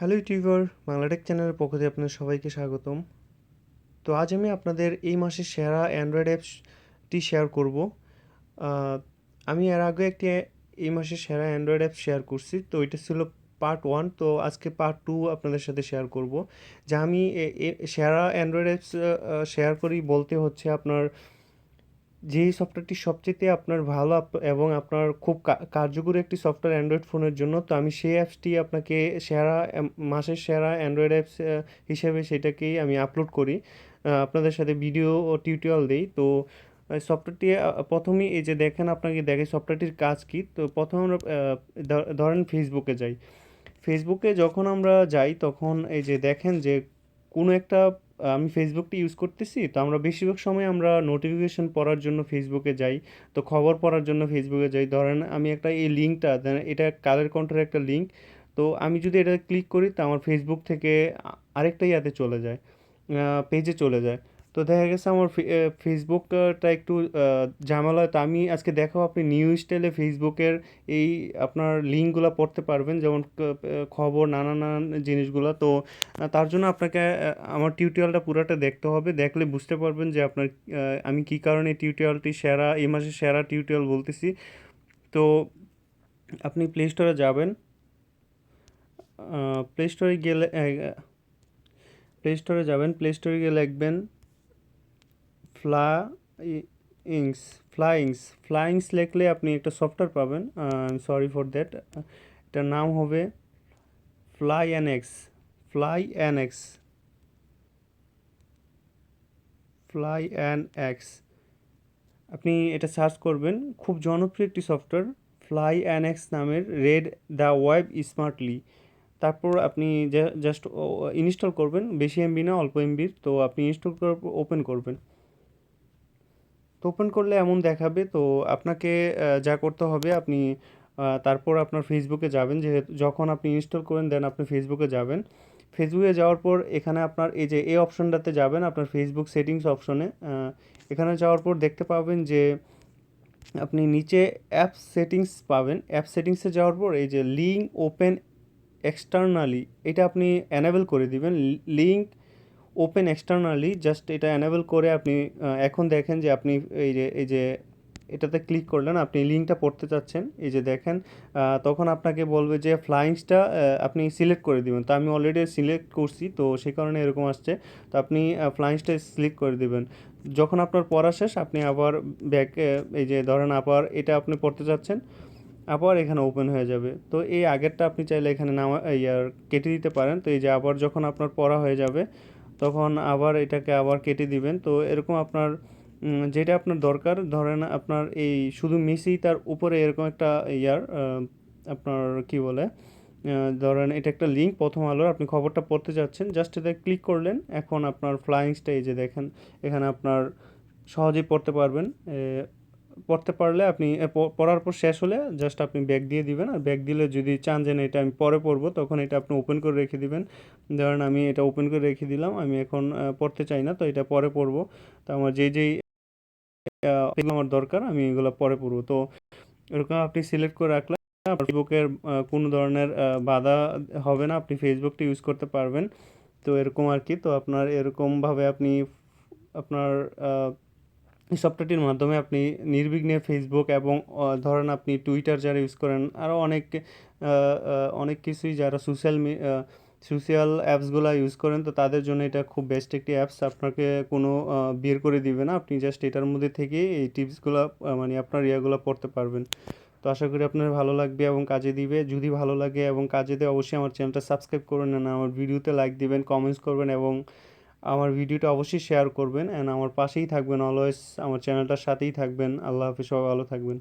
Hello YouTuber Bangla Tech চ্যানেলের পক্ষ থেকে আপনাদের সবাইকে স্বাগতম। তো আজ আমি আপনাদের এই মাসের সেরা অ্যান্ড্রয়েড অ্যাপসটি শেয়ার করব। আমি এর আগে একটি এই মাসের সেরা অ্যান্ড্রয়েড অ্যাপ শেয়ার করছি, তো এটা ছিল পার্ট ওয়ান, তো আজকে পার্ট টু আপনাদের সাথে শেয়ার করব। যা আমি সেরা অ্যান্ড্রয়েড অ্যাপস শেয়ার করি বলতে হচ্ছে আপনার যেই সফটওয়্যারটি সবচেয়ে আপনার ভালো এবং আপনার খুব কার্যকরী একটি সফটওয়্যার অ্যান্ড্রয়েড ফোনের জন্য, তো আমি সেই অ্যাপসটি আপনাকে সেরা মাসের সেরা অ্যান্ড্রয়েড অ্যাপস হিসেবে সেটাকেই আমি আপলোড করি। আপনাদের সাথে ভিডিও ও টিউটোরিয়াল দিই। তো সফটওয়্যারটি প্রথমেই এই যে দেখেন, আপনাকে দেখে সফটওয়্যারটির কাজ কি? তো প্রথমে আমরা ধরেন ফেসবুকে যাই। ফেসবুকে যখন আমরা যাই, তখন এই যে দেখেন যে কোনো একটা আমি ফেসবুকটি ইউজ করতেছি। তো আমরা বেশিরভাগ সময় আমরা নোটিফিকেশন পড়ার জন্য ফেসবুকে যাই। তো খবর পড়ার জন্য ফেসবুকে যাই। ধরেন আমি একটা এই লিঙ্কটা এটা কালের কন্ঠের একটা লিঙ্ক তো আমি যদি এটা ক্লিক করি, তো আমার ফেসবুক থেকে আরেকটা ইয়াতে চলে যায় পেজে চলে যায়। তো দেখা গেছে আমার ফেসবুকটা একটু ঝামেলা তো আমি আজকে দেখাবো আপনি নিউ স্টাইলে ফেসবুকের এই আপনার লিঙ্কগুলো পড়তে পারবেন, যেমন খবর, নানান নানান জিনিসগুলো। তো তার জন্য আপনাকে আমার টিউটোরিয়ালটা পুরোটা দেখতে হবে। দেখলে বুঝতে পারবেন যে আপনার আমি কী কারণে টিউটোরিয়ালটি সেরা, এই মাসে সেরা টিউটোরিয়াল বলতেছি। তো, আপনি প্লে স্টোরে যাবেন। প্লে স্টোরে গেলে প্লে স্টোরে যাবেন। প্লে স্টোরে গিয়ে লিখবেন ফ্লা ইংস, ফ্লাইংস ফ্লাইংস লেখলে আপনি একটা সফটওয়্যার পাবেন সরি ফর দ্যাট এটার নাম হবে fly an X fly an X fly an X আপনি এটা সার্চ করবেন, খুব জনপ্রিয় একটি সফটওয়্যার ফ্লাই অ্যান এক্স নামের রেড দ্য ওয়েব স্মার্টলি তারপর আপনি জাস্ট ইনস্টল করবেন, বেশি এমবি না, অল্প এমবির তো আপনি ইনস্টল করার ওপেন করবেন। তো ওপেন করলে এমন দেখাবে, তো আপনাকে যা করতে হবে আপনি তারপর আপনার ফেসবুকে যাবেন, যেহেতু যখন আপনি ইনস্টল করেন দেন আপনি ফেসবুকে যাবেন। ফেসবুকে যাওয়ার পর এখানে আপনার এই যে এই অপশনটাতে যাবেন, আপনার ফেসবুক সেটিংস অপশনে এখানে যাওয়ার পর দেখতে পাবেন যে আপনি নিচে অ্যাপ সেটিংস পাবেন। অ্যাপ সেটিংসে যাওয়ার পর এই যে লিঙ্ক ওপেন এক্সটার্নালি এটা আপনি অ্যানেবল করে দিবেন। লিঙ্ক ওপেন এক্সটার্নালি জাস্ট এটা অ্যানেবল করে আপনি এখন দেখেন যে আপনি এই যে এই যে এটাতে ক্লিক করলেন, আপনি লিঙ্কটা পড়তে চাচ্ছেন, এই যে দেখেন তখন আপনাকে বলবে যে ফ্লাইংসটা আপনি সিলেক্ট করে দিবেন। তো আমি অলরেডি সিলেক্ট করছি, তো সেই কারণে এরকম আসছে। তো আপনি ফ্লাইংসটা সিলেক্ট করে দিবেন। যখন আপনার পড়া শেষ, আপনি আবার ব্যাক এই যে ধরেন আবার এটা আপনি পড়তে চাচ্ছেন, আবার এখানে ওপেন হয়ে যাবে। তো এই আগেরটা আপনি চাইলে এখানে নামা ইয়ার কেটে দিতে পারেন। তো এই যে আবার যখন আপনার পড়া হয়ে যাবে তখন আবার এটাকে আবার কেটে দিবেন। তো এরকম আপনার যেটা আপনার দরকার, ধরেন আপনার এই শুধু মিসি তার উপরে এরকম একটা ইয়ার আপনার কি বলে ধরেন এটা একটা লিঙ্ক প্রথম আলোর, আপনি খবরটা পড়তে যাচ্ছেন জাস্ট এতে ক্লিক করলেন, এখন আপনার ফ্লাইংসটা এই যে দেখেন, এখানে আপনার সহজেই পড়তে পারবেন। পড়তে পারলে আপনি পড়ার পর শেষ হলে জাস্ট আপনি ব্যাগ দিয়ে দিবেন। আর ব্যাগ দিলে যদি চান যে না, এটা আমি পরে পড়ব, তখন এটা আপনি ওপেন করে রেখে দিবেন। ধরেন আমি এটা ওপেন করে রেখে দিলাম, আমি এখন পড়তে চাই না, তো এটা পরে পড়ব। তো আমার যেই যেই আমার দরকার, আমি এগুলো পরে পড়ব। তো এরকম আপনি সিলেক্ট করে রাখলে ফেসবুকের কোনো ধরনের বাধা হবে না, আপনি ফেসবুকটা ইউজ করতে পারবেন। তো এরকম আর কি, তো আপনার এরকমভাবে আপনি আপনার সফটওয়্যারটির মাধ্যমে আপনি নির্বিঘ্নে ফেসবুক এবং ধরেন আপনি টুইটার যারা ইউজ করেন আরও অনেক অনেক কিছুই যারা সোশ্যাল সোশ্যাল অ্যাপসগুলো ইউজ করেন, তো তাদের জন্য এটা খুব বেস্ট একটি অ্যাপস আপনাকে কোনো বের করে দিবে না। আপনি জাস্ট এটার মধ্যে থেকে এই টিপসগুলো মানে আপনার ইয়াগুলো পড়তে পারবেন। তো আশা করি আপনার ভালো লাগবে এবং কাজে দিবে। যদি ভালো লাগে এবং কাজে দেয়, অবশ্যই আমার চ্যানেলটা সাবস্ক্রাইব করবেন না আমার ভিডিওতে লাইক দিবেন কমেন্টস করবেন এবং আমার ভিডিওটা অবশ্যই শেয়ার করবেন অ্যান্ড আমার পাশেই থাকবেন অলওয়েজ আমার চ্যানেলটার সাথেই থাকবেন। আল্লাহ হাফিজ, সবাই ভালো থাকবেন।